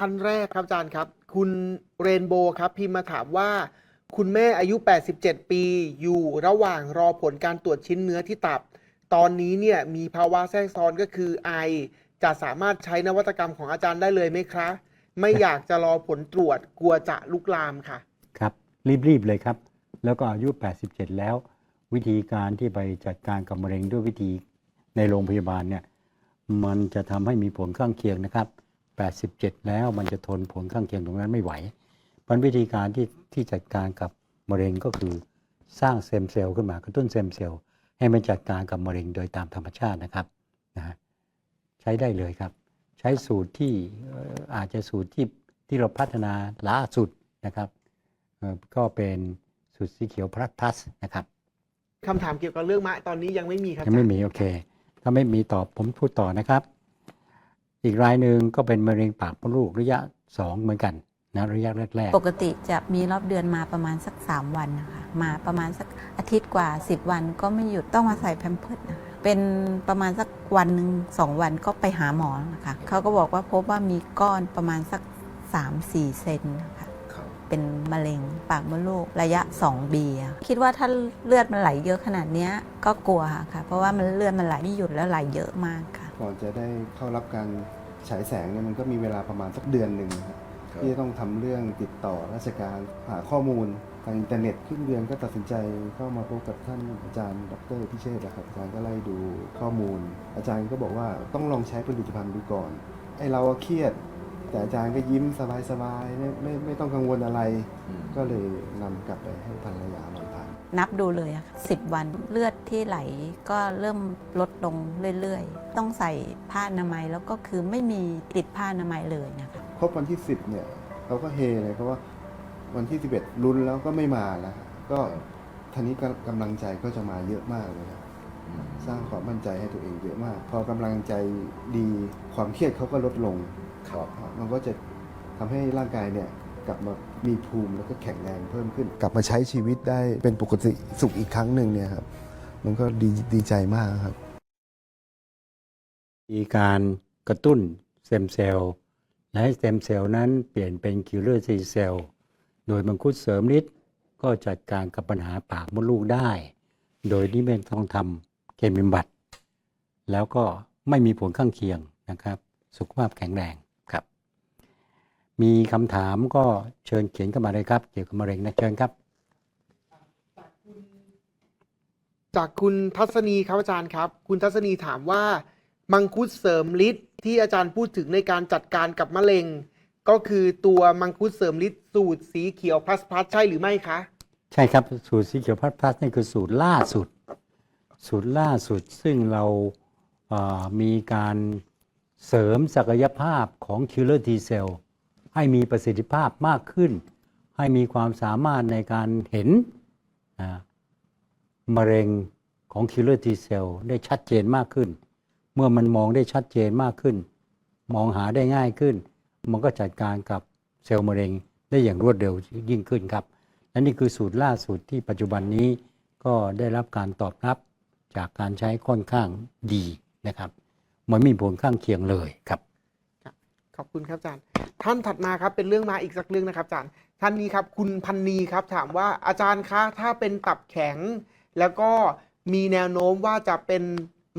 ท่านแรกครับอาจารย์ครับ คุณเรนโบว์ครับ พิมพ์มาถามว่า คุณแม่อายุ 87 ปีอยู่ระหว่างรอผลการตรวจชิ้นเนื้อที่ตับ ตอนนี้เนี่ยมีภาวะแทรกซ้อนก็คือไอ จะสามารถใช้นวัตกรรมของอาจารย์ได้เลยไหมคะ ไม่อยากจะรอผลตรวจกลัวจะลุกลามค่ะ ครับ รีบ ๆ เลยครับ แล้วก็อายุ 87 แล้ว วิธีการที่ไปจัดการกับมะเร็งด้วยวิธีในโรงพยาบาลเนี่ยมันจะทำให้มีผลข้างเคียงนะครับ 87 แล้วมันจะทนผลข้างเคียงตรงนั้นไม่ไหวเพราะวิธีการที่ที่จัดการกับมะเร็งก็คือสร้างเซมเซลล์ขึ้นมากระตุ้นเซมเซลล์ให้มันจัดการกับมะเร็งโดยตามธรรมชาตินะครับนะฮะใช้ได้เลยครับ ใช้สูตรที่เอ่ออาจจะสูตรที่ที่เราพัฒนาล่าสุดนะครับเอ่อก็เป็นสูตรสีเขียวพลัสพลัสนะครับคำถามเกี่ยวกับเรื่องมะตอนนี้ยังไม่มีครับยังไม่อาจารย์มีโอเค ถ้าไม่มีตอบผมพูดต่อนะครับ อีกรายหนึ่งก็เป็นมะเร็งปากมดลูกระยะ 2 เหมือนกันนะระยะแรกปกติจะมีรอบเดือนมาประมาณสัก 3 วันนะคะ มาประมาณสักอาทิตย์กว่า 10 วันก็ไม่หยุดต้องมาใส่แพมเพิร์ดนะคะเป็นประมาณสักวันหนึ่งสองวันก็ไปหาหมอนะคะเขาก็บอกว่าพบว่ามีก้อนประมาณสัก 3-4 เซนนะคะเป็นมะเร็งปากมดลูกระยะ2บีอะคิดว่าถ้าเลือดมันไหลเยอะขนาดเนี้ยก็กลัวค่ะ เพราะว่ามันเลือดมันไหลไม่หยุดแล้วไหลเยอะมากค่ะ ก่อนจะได้เข้ารับการ ฉายแสงเนี่ยมันก็มีเวลาประมาณสักเดือนหนึ่งนะครับที่จะต้องทำเรื่องติดต่อราชการหาข้อมูลทางอินเทอร์เน็ตครึ่งเดือนก็ตัดสินใจเข้ามาพบกับท่านอาจารย์ดรพิเชษฐ์นะครับอาจารย์ก็ไล่ดูข้อมูล อาจารย์ก็บอกว่าต้องลองใช้ผลิตภัณฑ์ดูก่อนไอเราอะเครียด แต่อาจารย์ก็ยิ้มสบายๆไม่ไม่ไม่ต้องกังวลอะไร ก็เลยนำกลับไปให้ภรรยาลองทานนับดูเลยอะสิบวันเลือดที่ไหลก็เริ่มลดลงเรื่อยๆ ต้องใส่ผ้าอนามัยแล้วก็คือไม่มีติดผ้าอนามัยเลยนะคะครบวันที่ 10เนี่ยเราก็เฮเลยเพราะว่าวันที่ 11ลุ้นแล้วก็ไม่มาแล้วครับก็ทีนี้ก็กำลังใจก็จะมาเยอะมากเลยครับสร้างความมั่นใจให้ตัวเองเยอะมาก พอกำลังใจดีความเครียดเขาก็ลดลง ครับมันก็จะทำให้ร่างกายเนี่ยกลับมามีภูมิแล้วก็แข็งแรงเพิ่มขึ้น กลับมาใช้ชีวิตได้เป็นปกติสุขอีกครั้งหนึ่งเนี่ยครับมันก็ดีดีใจมากครับๆมีการกระตุ้นเซมเซลล์และให้เซมเซลล์นั้นเปลี่ยนเป็นคิลเลอร์ซีเซลล์โดยมังคุดเสริมฤทธิ์ก็จัดการกับปัญหาปากมดลูกได้ โดยที่ไม่ต้องทำเคมีบำบัด แล้วก็ไม่มีผลข้างเคียงนะครับ สุขภาพแข็งแรงครับ มีคำถามก็เชิญเขียนเข้ามาเลยครับ เกี่ยวกับมะเร็งนะเชิญครับ จากคุณทัศนีครับอาจารย์ครับ คุณทัศนีถามว่า มังคุดเสริมฤทธิ์ที่อาจารย์พูดถึงในการจัดการกับมะเร็ง ก็คือตัวมังคุดเสริมฤทธิ์สูตรสีเขียวพลัสพลัสใช่หรือไม่คะ ใช่ครับสูตรสีเขียวพัดพลัสนี่คือสูตรล่าสุด สูตรล่าสุดซึ่งเราเอ่อมีการเสริมศักยภาพของ Killer T cell ให้มีประสิทธิภาพมากขึ้น ให้มีความสามารถในการเห็นอ่ามะเร็งของ Killer T cell ได้ชัดเจนมากขึ้น เมื่อมันมองได้ชัดเจนมากขึ้น มองหาได้ง่ายขึ้น มันก็จัดการกับเซลล์มะเร็งได้อย่างรวดเร็วยิ่งขึ้นครับและนี่คือสูตรล่าสุดที่ปัจจุบันนี้ก็ได้รับการตอบรับจากการใช้ค่อนข้างดีนะครับ มันไม่มีผลข้างเคียงเลยครับ ขอบคุณครับอาจารย์ ท่านถัดมาครับเป็นเรื่องมาอีกสักเรื่องนะครับอาจารย์ท่านนี้ครับคุณพันนีครับถามว่าอาจารย์คะถ้าเป็นตับแข็ง แล้วก็มีแนวโน้มว่าจะเป็น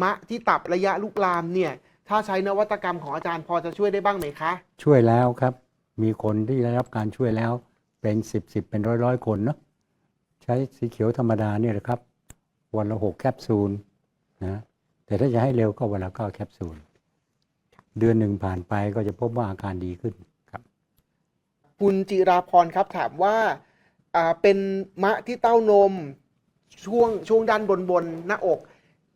มะที่ตับระยะลุกลามเนี่ยถ้าใช้นวัตกรรมของอาจารย์พอจะช่วยได้บ้างไหมคะ ช่วยแล้วครับ มีคนที่ได้รับการช่วยแล้วเป็นสิบสิบเป็นร้อยร้อยคนเนาะใช้สีเขียวธรรมดาเนี่ยแหละครับ วันละหกแคปซูลนะแต่ถ้าจะให้เร็วก็วันละเก้าแคปซูล เดือนหนึ่งผ่านไปก็จะพบว่าอาการดีขึ้นครับคุณจิราพรครับถามว่าอ่าเป็นมะที่เต้านมช่วงช่วงด้านบนบนหน้าอก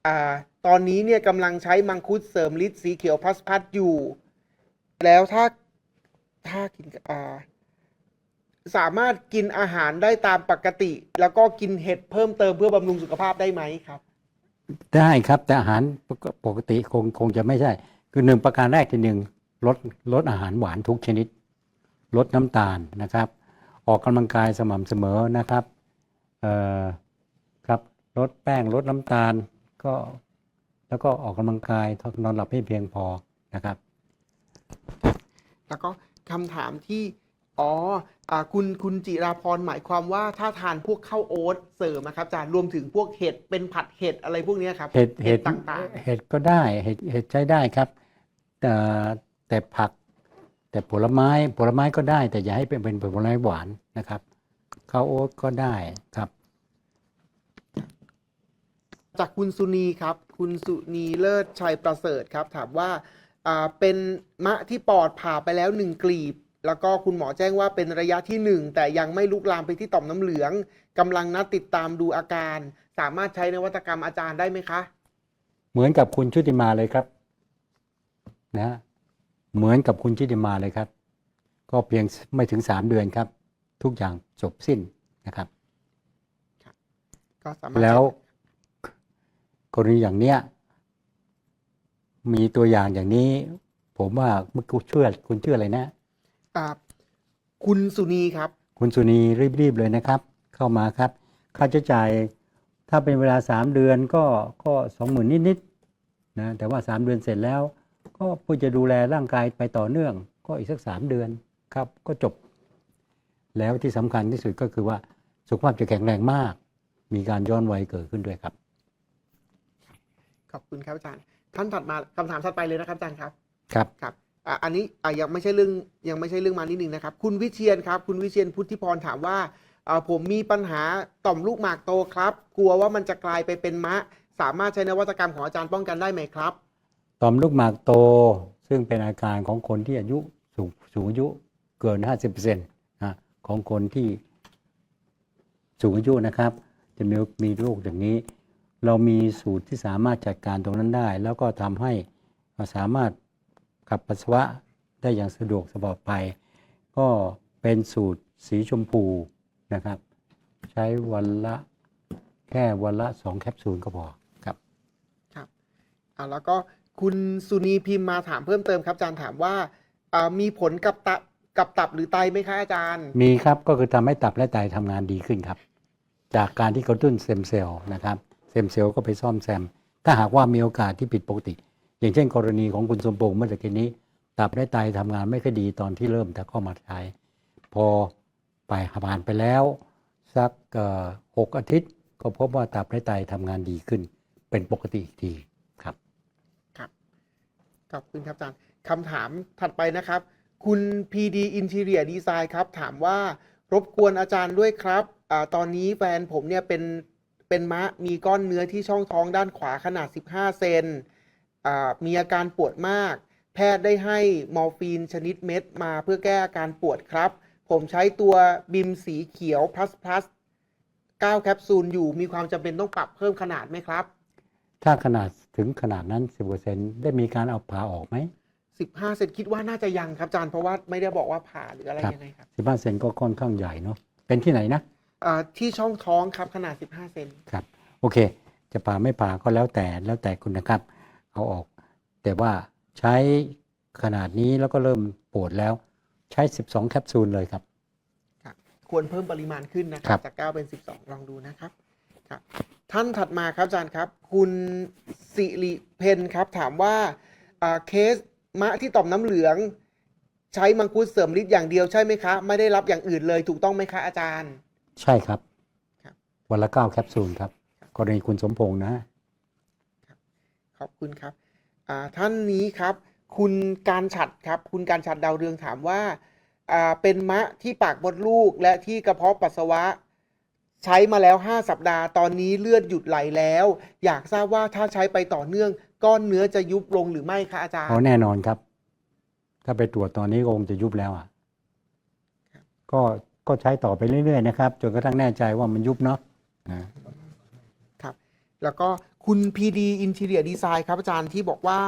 อ่าตอนนี้เนี่ยกำลังใช้มังคุดเสริมฤทธิ์สีเขียวพัสพัดอยู่ แล้วถ้าถ้ากินอ่าสามารถกินอาหารได้ตามปกติ แล้วก็กินเห็ดเพิ่มเติมเพื่อบำรุงสุขภาพได้ไหมครับ ได้ครับแต่อาหารปกปกติคงคงจะไม่ใช่ คือหนึ่งประการแรกที่หนึ่งลดลดอาหารหวานทุกชนิด ลดน้ำตาลนะครับ ออกกำลังกายสม่ำเสมอนะครับเอ่อครับลดแป้งลดน้ำตาลก็แล้วก็ออกกำลังกายนอนหลับให้เพียงพอนะครับ แล้วก็คำถามที่อ๋ออ่าคุณคุณจิราพรหมายความว่าถ้าทานพวกข้าวโอ๊ตเสริมนะครับอาจารย์รวมถึงพวกเห็ดเป็นผัดเห็ดอะไรพวกเนี้ยครับเห็ดเห็ดต่างเห็ดก็ได้เห็ดเห็ดใช้ได้ครับ แต่แต่ผัก แต่ผลไม้ผลไม้ก็ได้ แต่อย่าให้เป็นเป็นผลไม้หวานนะครับข้าวโอ๊ตก็ได้ครับๆจากคุณสุนีครับ คุณสุนีเลิศชัยประเสริฐครับ ถามว่าอ่าเป็นมะที่ปอดผ่าไปแล้วหนึ่งกลีบ แล้วก็คุณหมอแจ้งว่าเป็นระยะที่หนึ่งแต่ยังไม่ลุกลามไปที่ต่อมน้ำเหลืองกำลังนัดติดตามดูอาการ สามารถใช้นวัตกรรมอาจารย์ได้ไหมคะ เหมือนกับคุณชุติมาเลยครับ นะฮะเหมือนกับคุณชุติมาเลยครับ ก็เพียงไม่ถึงสามเดือนครับ ทุกอย่างจบสิ้นนะครับก็สามารถแล้วกรณีอย่างเนี้ยมีตัวอย่างอย่างนี้ ผมว่าเมื่อคุณเชื่อคุณเชื่ออะไรนะอ่าคุณสุนีครับ คุณสุนีรีบๆเลยนะครับ เข้ามาครับ ค่าใช้จ่ายถ้าเป็นเวลาสามเดือนก็ก็สองหมื่นนิดๆนะแต่ว่าสามเดือนเสร็จแล้ว ก็เพื่อจะดูแลร่างกายไปต่อเนื่อง ก็อีกสักสามเดือนครับ ก็จบ แล้วที่สำคัญที่สุดก็คือว่าสุขภาพจะแข็งแรงมาก มีการย้อนวัยเกิดขึ้นด้วยครับ ขอบคุณครับอาจารย์ท่านถัดมาคำถามถัดไปเลยนะครับอาจารย์ครับครับครับอะอันนี้อะยังไม่ใช่เรื่องยังไม่ใช่เรื่องมานิดนึงนะครับ คุณวิเชียนครับ คุณวิเชียนพุทธิพรถามว่าอ่าผมมีปัญหาต่อมลูกหมากโตครับ กลัวว่ามันจะกลายไปเป็นมะ สามารถใช้นวัตกรรมของอาจารย์ป้องกันได้ไหมครับ ต่อมลูกหมากโตซึ่งเป็นอาการของคนที่อายุสูงสูงอายุเกิน 50%นะของคนที่สูงอายุนะครับ จะมีมีโรคอย่างนี้ เรามีสูตรที่สามารถจัดการตรงนั้นได้ แล้วก็ทำให้สามารถขับปัสสาวะได้อย่างสะดวกสบายไป ก็เป็นสูตรสีชมพูนะครับ ใช้วันละแค่วันละสองแคปซูลก็พอครับ ครับอ่าแล้วก็ คุณสุนีพิมพ์มาถามเพิ่มเติมครับอาจารย์ถามว่าอ่ามีผลกับตับกับตับหรือไตไหมคะอาจารย์ มีครับก็คือทำให้ตับและไตทำงานดีขึ้นครับ จากการที่กระตุ้นเซมเซลล์นะครับเซมเซลล์ก็ไปซ่อมแซม ถ้าหากว่ามีโอกาสที่ผิดปกติ อย่างเช่น กรณีของคุณสมพงษ์เมื่อตะกี้นี้ ตับและไตทำงานไม่ค่อยดีตอนที่เริ่มแต่เข้ามาใช้ พอไปผ่านไปแล้ว สักเอ่อหกอาทิตย์ ก็พบว่าตับและไตทำงานดีขึ้น เป็นปกติอีกที ขอบคุณครับอาจารย์คำถามถัดไปนะครับ คุณ PD Interior Design ครับ ถามว่ารบกวนอาจารย์ด้วยครับอตอนนี้แฟนผมเนี่ยเป็นเป็นมะมีก้อนเนื้อที่ช่องท้องด้านขวาขนาด 15 เซนมีอาการปวดมาก แพทย์ได้ให้มอร์ฟีนชนิดเม็ดมาเพื่อแก้อาการปวดครับ ผมใช้ตัวบิมสีเขียว plus plus 9แคปซูลอยู่มีความจำเป็นต้องปรับเพิ่มขนาดไหมครับ ถ้าขนาดถึงขนาดนั้น 10%ได้มีการเอาผ่าออกไหม 15 เซนคิดว่าน่าจะยังครับอาจารย์เพราะว่าไม่ได้บอกว่าผ่าหรืออะไรครับ ยังไงครับ15เซนก็ค่อนข้างใหญ่เนาะเป็นที่ไหนนะ อ่าที่ช่องท้องครับขนาด 15 เซนครับโอเค จะผ่าไม่ผ่าก็แล้วแต่แล้วแต่คุณนะครับ เอาออก แต่ว่าใช้ขนาดนี้แล้วก็เริ่มปวดแล้วใช้ 12 แคปซูลเลยครับ ควรเพิ่มปริมาณขึ้นนะคครัรับบ จาก 9 เป็น 12 ลองดูนะครับครับ ท่านถัดมาครับอาจารย์ครับ คุณสิริเพนครับ ถามว่าอ่าเคสมะที่ต่อมน้ำเหลือง ใช้มังคุดเสริมฤทธิ์อย่างเดียวใช่ไหมคะ ไม่ได้รับอย่างอื่นเลยถูกต้องไหมคะอาจารย์ ใช่ครับครับวันละ9แคปซูลครับกรณีคุณสมพงษ์นะขอบคุณครับอ่าท่านนี้ครับ คุณการฉัดครับ คุณการฉัดดาวเรืองถามว่าอ่าเป็นมะที่ปากมดลูกและที่กระเพาะปัสสาวะ ใช้มาแล้ว 5 สัปดาห์ ตอนนี้เลือดหยุดไหลแล้ว อยากทราบว่าถ้าใช้ไปต่อเนื่อง ก้อนเนื้อจะยุบลงหรือไม่คะอาจารย์เพราะแน่นอนครับ ถ้าไปตรวจตอนนี้ก็คงจะยุบแล้วอะครับก็ก็ใช้ต่อไปเรื่อยๆนะครับจนกระทั่งแน่ใจว่ามันยุบเนาะนะครับ แล้วก็คุณ PD Interior Design ครับอาจารย์ที่บอกว่า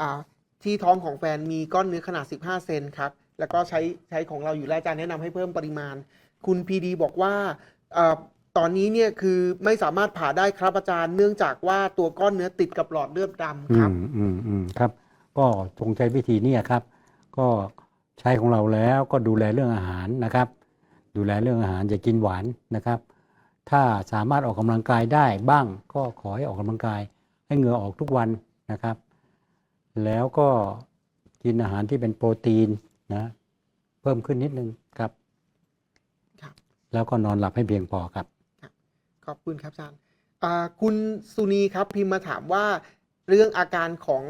อ่าที่ท้องของแฟนมีก้อนเนื้อขนาด 15 เซนครับ แล้วก็ใช้ใช้ของเราอยู่แล้วอาจารย์แนะนำให้เพิ่มปริมาณ คุณ PD บอกว่าอา ตอนนี้เนี่ยคือไม่สามารถผ่าได้ครับอาจารย์ เนื่องจากว่าตัวก้อนเนื้อติดกับหลอดเลือดดำอืครับมอืมอืมครับ ก็คงใช้วิธีเนี้ครับ ก็ใช้ของเราแล้วก็ดูแลเรื่องอาหารนะครับ ดูแลเรื่องอาหารอย่ากินหวานนะครับ ถ้าสามารถออกกำลังกายได้บ้างก็ขอให้ออกกำลังกาย ให้เหงื่อออกทุกวันนะครับ แล้วก็กินอาหารที่เป็นโปรตีนนะ เพิ่มขึ้นนิดนึงครับ ครับ แล้วก็นอนหลับให้เพียงพอครับ ขอบคุณครับอาจารย์อ่าคุณสุนีครับพิมพ์มาถามว่าเรื่องอาการของ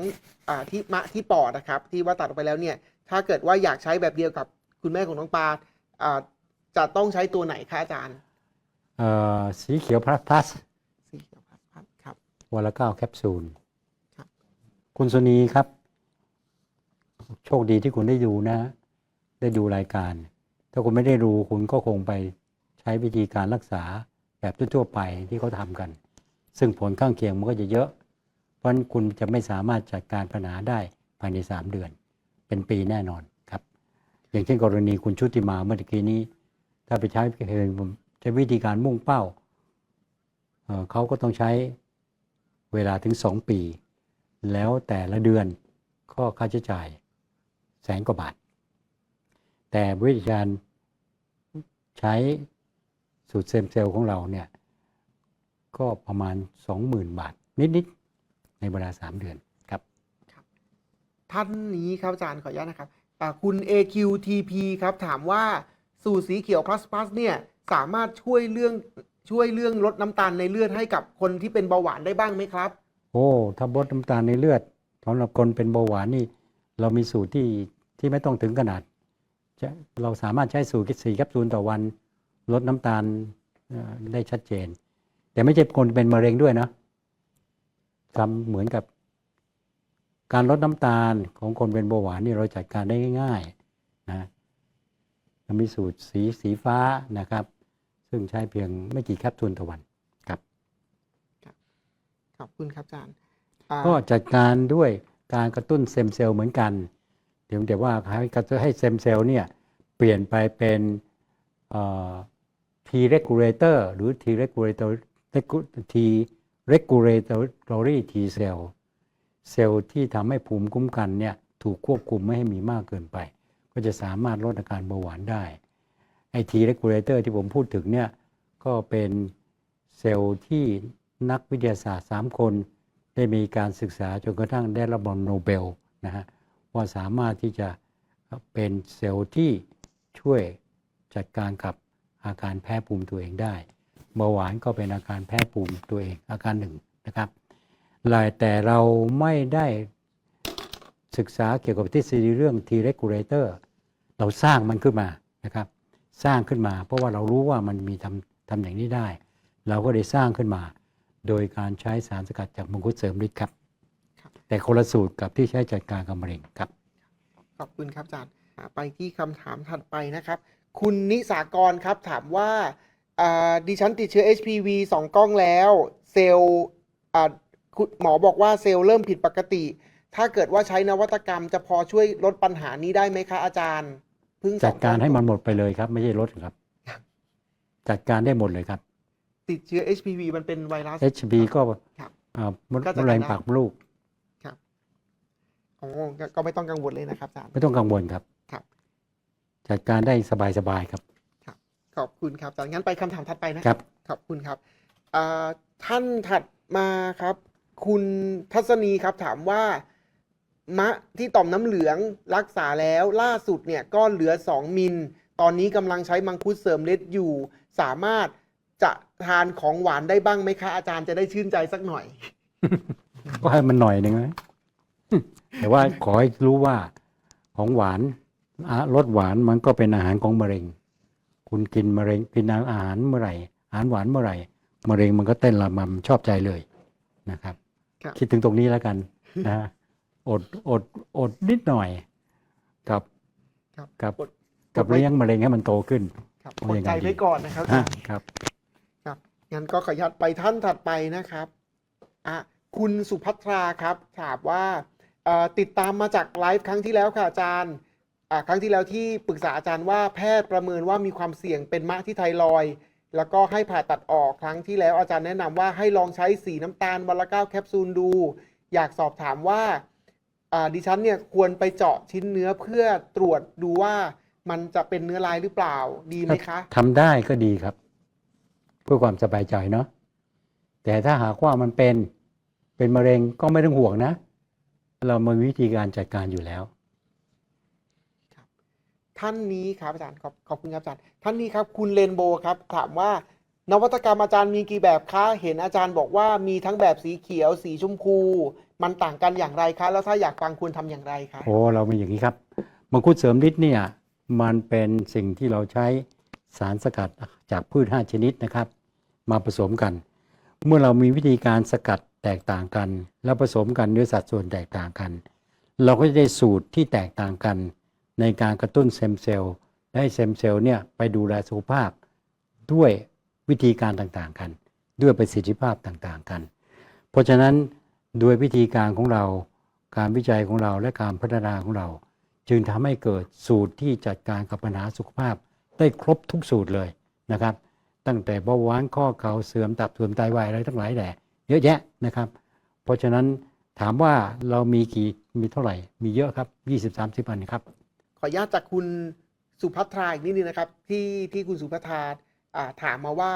อาที่มะที่ปอดนะครับ ที่ว่าตัดออกไปแล้วเนี่ย ถ้าเกิดว่าอยากใช้แบบเดียวกับคุณแม่ของน้องปาอ่าจะต้องใช้ตัวไหนคะอาจารย์เอ่อสีเขียวพลัสพลัสสีเขียวพัดพัดครับวันละเก้าแคปซูลครับ คุณสุนีครับ โชคดีที่คุณได้ดูนะ ได้ดูรายการ ถ้าคุณไม่ได้ดูคุณก็คงไปใช้วิธีการรักษา แบบทั่วๆไปที่เขาทำกัน ซึ่งผลข้างเคียงมันก็จะเยอะ เพราะนั้นคุณจะไม่สามารถจัดการปัญหาได้ภายใน 3 เดือน เป็นปีแน่นอนครับ อย่างเช่นกรณีคุณชุติมาเมื่อกี้นี้ ถ้าไปใช้ใช้วิธีการมุ่งเป้าเเขาก็ต้องใช้เวลาถึง 2 ปี แล้วแต่ละเดือนก็ค่าใช้จ่ายแสนกว่าบาท แต่วิธีการใช้ สูตรเซมเซลล์ของเราเนี่ยก็ประมาณ 20,000 บาท นิด ๆ ในเวลา 3 เดือนครับท่านนี้ครับอาจารย์ขออนุญาตนะครับอ่าคุณ AQTP ครับถามว่าสูตรสีเขียว plus plus เนี่ยสามารถช่วยเรื่องช่วยเรื่องลดน้ำตาลในเลือดให้กับคนที่เป็นเบาหวานได้บ้างไหมครับ โอ้ถ้าลดน้ำตาลในเลือดสำหรับคนเป็นเบาหวานนี่ เรามีสูตรที่ที่ไม่ต้องถึงขนาดจะเราสามารถใช้สูตรสี่แคปซูลต่อวัน ลดน้ำตาลเอ่อได้ชัดเจน แต่ไม่ใช่คนเป็นมะเร็งด้วยนะทำเหมือนกับ การลดน้ำตาลของคนเป็นเบาหวานนี่เราจัดการได้ง่ายๆนะเรามีสูตรสีสีฟ้านะครับ ซึ่งใช้เพียงไม่กี่แคปซูลต่อวันครับ ขอบคุณครับอาจารย์อ่าก็จัดการด้วยการกระตุ้นเซมเซลล์เหมือนกัน เดี๋ยวแต่ว่าให้กระตุ้นให้เซมเซลล์เนี่ยเปลี่ยนไปเป็นเอ่อ T regulator หรือ T regulator T regulatory T cell เซลล์ที่ทำให้ภูมิคุ้มกันเนี่ยถูกควบคุมไม่ให้มีมากเกินไป ก็จะสามารถลดอาการเบาหวานได้ไอ T regulator ที่ผมพูดถึงเนี่ยก็เป็นเซลล์ที่นักวิทยาศาสตร์ 3 คน ได้มีการศึกษาจนกระทั่งได้รับรางวัลโนเบลนะฮะว่าสามารถที่จะเป็นเซลล์ที่ช่วยจัดการกับ อาการแพ้ภูมิตัวเองได้เบาหวานก็เป็นอาการแพ้ภูมิตัวเองอาการหนึ่งนะครับลายแต่เราไม่ได้ศึกษาเกี่ยวกับทฤษฎีเรื่อง T regulator เราสร้างมันขึ้นมานะครับ สร้างขึ้นมาเพราะว่าเรารู้ว่ามันมีทำทำอย่างนี้ได้ เราก็ได้สร้างขึ้นมา โดยการใช้สารสกัดจากมังคุดเสริมฤทธิ์ครับครับแต่คนละสูตรกับที่ใช้จัดการกับมะเร็งครับ ขอบคุณครับอาจารย์อ่าไปที่คำถามถัดไปนะครับ คุณนิสากรครับถามว่าอ่าดิฉันติดเชื้อ HPV สองกล้องแล้ว เซลล์อ่าคุณหมอบอกว่าเซลล์เริ่มผิดปกติ ถ้าเกิดว่าใช้นวัตกรรมจะพอช่วยลดปัญหานี้ได้ไหมคะอาจารย์เพิ่งสจัอดงการให้ล้องมันหมดไปเลยครับ ไม่ใช่ลดครับ จัดการได้หมดเลยครับ ติดเชื้อ HPV มันเป็นไวรัส HB ก็ครับอ่ามดก็จัดมะการเร็งได้ปากมดลูกอ๋อก็ก็ไม่ต้องกังวลเลยนะครับอาจารย์ไม่ต้องกังวลครับครับ จัดการได้สบายๆครับ ขอบคุณครับอาจารย์งั้นไปคำถามถัดไปนะครับ ขอบคุณครับอ่าท่านถัดมาครับ คุณทัศนีครับถามว่า มะที่ต่อมน้ำเหลืองรักษาแล้วล่าสุดเนี่ยก็เหลือ 2 มิล ตอนนี้กำลังใช้มังคุดเสริมเล็ดอยู่ สามารถจะทานของหวานได้บ้างไหมคะอาจารย์จะได้ชื่นใจสักหน่อย ก็ให้มันหน่อยหนึ่งนะ แต่ว่าขอให้รู้ว่าของหวานอะ รสหวานมันก็เป็นอาหารของมะเร็ง คุณกินมะเร็งกินอาหารเมื่อไหร่ อาหารหวานเมื่อไหร่มะเร็งมันก็เต้นระบำชอบใจเลยนะครับครับ คิดถึงตรงนี้แล้วกันนะอดอดอดนิดหน่อย กับครับกับอดกับอดไว้เลี้ยงมะเร็งให้มันโตขึ้นครับเอาอดยังไงใจดีไว้ก่อนนะครับอาฮะจารย์ครับ ครับงั้นก็ขออนุญาตไปท่านถัดไปนะครับอะคุณสุภัทราครับ ถามว่าเอ่อติดตามมาจากไลฟ์ครั้งที่แล้วค่ะอาจารย์ อะครั้งที่แล้วที่ปรึกษาอาจารย์ว่าแพทย์ประเมินว่ามีความเสี่ยงเป็นมะที่ไทรอยด์แล้วก็ให้ผ่าตัดออกครั้งที่แล้วอาจารย์แนะนำว่าให้ลองใช้สีน้ำตาลวันละเก้าแคปซูลดู อยากสอบถามว่าอ่าดิฉันเนี่ยควรไปเจาะชิ้นเนื้อเพื่อตรวจดูว่ามันจะเป็นเนื้อลายหรือเปล่าดีไหมคะ ทำได้ก็ดีครับ เพื่อความสบายใจเนาะแต่ถ้าหากว่ามันเป็นเป็นมะเร็งก็ไม่ต้องห่วงนะ เรามีวิธีการจัดการอยู่แล้ว ท่านนี้ครับอาจารย์ขอบขอบคุณครับอาจารย์ ท่านนี้ครับ คุณเรนโบว์ครับ ถามว่านวัตกรรมอาจารย์มีกี่แบบคะเห็นอาจารย์บอกว่ามีทั้งแบบสีเขียว สีชมพู มันต่างกันอย่างไรคะแล้วถ้าอยากฟังควรทำอย่างไรคะโอ้เรามีอย่างนี้ครับมังคุดเสริมฤทธิ์เนี่ยมันเป็นสิ่งที่เราใช้สารสกัดจากพืช 5 ชนิดนะครับ มาผสมกัน เมื่อเรามีวิธีการสกัดแตกต่างกัน แล้วผสมกันด้วยสัดส่วนแตกต่างกัน เราก็จะได้สูตรที่แตกต่างกัน ในการกระตุ้นเซมเซลล์และให้เซมเซลล์เนี่ยไปดูแลสุขภาพด้วยวิธีการต่างๆกัน ด้วยประสิทธิภาพต่างๆกัน เพราะฉะนั้นด้วยวิธีการของเราการวิจัยของเราและการพัฒนาของเรา จึงทำให้เกิดสูตรที่จัดการกับปัญหาสุขภาพ ได้ครบทุกสูตรเลยนะครับ ตั้งแต่เบาหวานข้อเข่าเสื่อมตับเสื่อมไตวายอะไรทั้งหลายแหล่เยอะแยะนะครับ เพราะฉะนั้นถามว่าเรามีกี่มีเท่าไหร่มีเยอะครับ 20-30อันครับ ออนุญาตจากคุณสุภัทราอีกนิดนึงนะครับ ที่ที่คุณสุภัทราอ่าถามมาว่า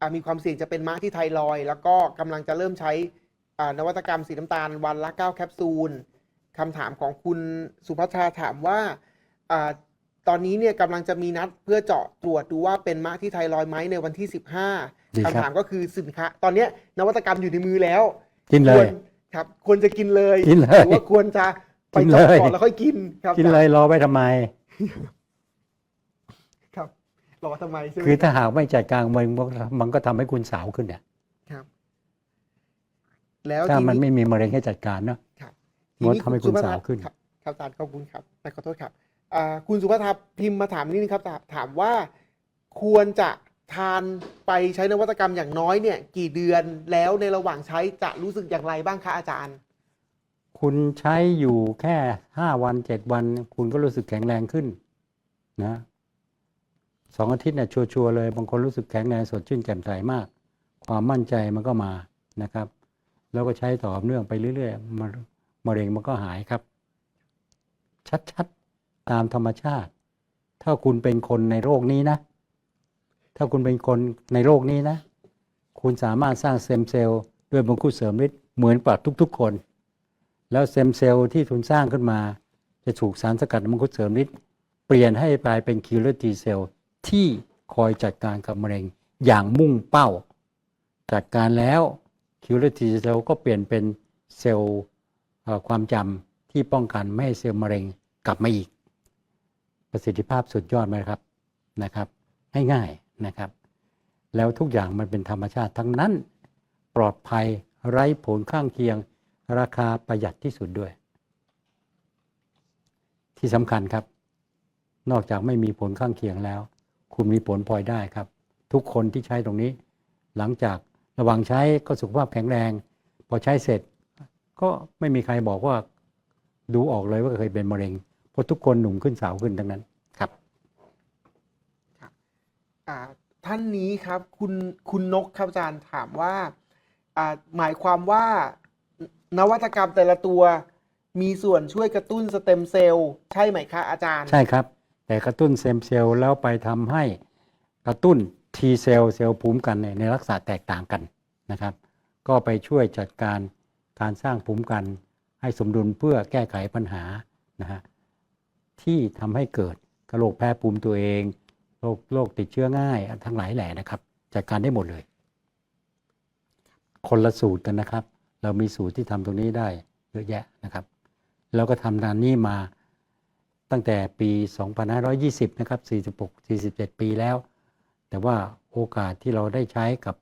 อ่ามีความเสี่ยงจะเป็นม้าที่ไทรอยด์แล้วก็กำลังจะเริ่มใช้อ่านวัตกรรมสีน้ำตาลวันละ 9 แคปซูลคำถามของคุณสุภัทราถามว่าอาตอนนี้เนี่ยกำลังจะมีนัดเพื่อเจาะตรวจดูว่าเป็นม้าที่ไทรอยด์ไหมในวันที่ดี15ครับคำถามก็คือสินค้าตอนเนี้ยนวัตกรรมอยู่ในมือแล้ว กินเลควรยครับควรจะกินเลยกินเลยหรือว่าควรจะ ไปกินเจาะเลย ก่อนแล้วค่อยกินครับกินเลยรอไว้ทำไม ครับรอทำไมใช่ไหมคือถ้าหากไม่จัดการมันมันก็ทำให้คุณสาวขึ้นเนี่ย ครับ แล้วถ้าทีมันไม่มีมะเร็งให้จัดการเนาะ ครับมันทำให้คุณสาวขึ้น ครับครับอาจารย์ขอบคุณครับแต่ขอโทษครับอ่าคุณสุภาทัพพิมพ์มาถามนิดนึงครับถามถามว่าควรจะทานไปใช้นวัตกรรมอย่างน้อยเนี่ย กี่เดือนแล้วในระหว่างใช้จะรู้สึกอย่างไรบ้างคะอาจารย์ คุณใช้อยู่แค่ห้าวันเจ็ดวัน คุณก็รู้สึกแข็งแรงขึ้นนะสองอาทิตย์เนี่ยชัวร์เลย บางคนรู้สึกแข็งแรงสดชื่นแจ่มใสมาก ความมั่นใจมันก็มานะครับ แล้วก็ใช้ต่อเนื่องไปเรื่อยๆมะมะเร็งมันก็หายครับ ชัดๆตามธรรมชาติ ถ้าคุณเป็นคนในโรคนี้นะ ถ้าคุณเป็นคนในโรคนี้นะ คุณสามารถสร้างเซมเซลล์ด้วยมังคุดเสริมฤทธิ์เหมือนกับทุกๆคน แล้วเซมเซลล์ที่ทุนสร้างขึ้นมา จะถูกสารสกัดมังคุดเสริมฤทธิ์เปลี่ยนให้กลายเป็นคิลเลอร์ทีเซลล์ที่คอยจัดการกับมะเร็งอย่างมุ่งเป้า จัดการแล้วคิลเลอร์ทีเซลล์ก็เปลี่ยนเป็นเซลล์ความจำที่ป้องกันไม่ให้เซลล์มะเร็งกลับมาอีก ประสิทธิภาพสุดยอดไหมครับนะครับ ง่ายๆนะครับ แล้วทุกอย่างมันเป็นธรรมชาติทั้งนั้น ปลอดภัยไร้ผลข้างเคียง ราคาประหยัดที่สุดด้วย ที่สำคัญครับ นอกจากไม่มีผลข้างเคียงแล้ว คุณมีผลพลอยได้ครับ ทุกคนที่ใช้ตรงนี้ หลังจากระหว่างใช้ก็สุขภาพแข็งแรง พอใช้เสร็จ ก็ไม่มีใครบอกว่าดูออกเลยว่าเคยเป็นมะเร็งเพราะทุกคนหนุ่มขึ้นสาวขึ้นทั้งนั้นครับอ่าท่านนี้ครับคุณคุณนกครับอาจารย์ถามว่าอ่าหมายความว่า นวัตกรรมแต่ละตัว มีส่วนช่วยกระตุ้นสเต็มเซลล์ใช่ไหมคะอาจารย์ ใช่ครับ แต่กระตุ้นเซมเซลล์แล้วไปทำให้กระตุ้น T เซลล์เซลล์ภูมิกันเนี่ยในลักษณะแตกต่างกันนะครับ ก็ไปช่วยจัดการการสร้างภูมิกันให้สมดุลเพื่อแก้ไขปัญหานะฮะที่ทำให้เกิดกระโรคแพ้ภูมิตัวเองโรคโรคติดเชื้อง่าย ทั้งหลายแหล่นะครับ จัดการได้หมดเลย คนละสูตรกันนะครับ เรามีสูตรที่ทำตรงนี้ได้เยอะแยะนะครับ เราก็ทำงานนี้มาตั้งแต่ปี 2520 นะครับ 46 47 ปีแล้ว แต่ว่าโอกาสที่เราได้ใช้กับ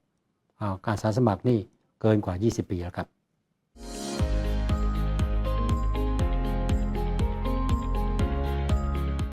อาการสาสมัครนี่เกินกว่า 20 ปีแล้วครับ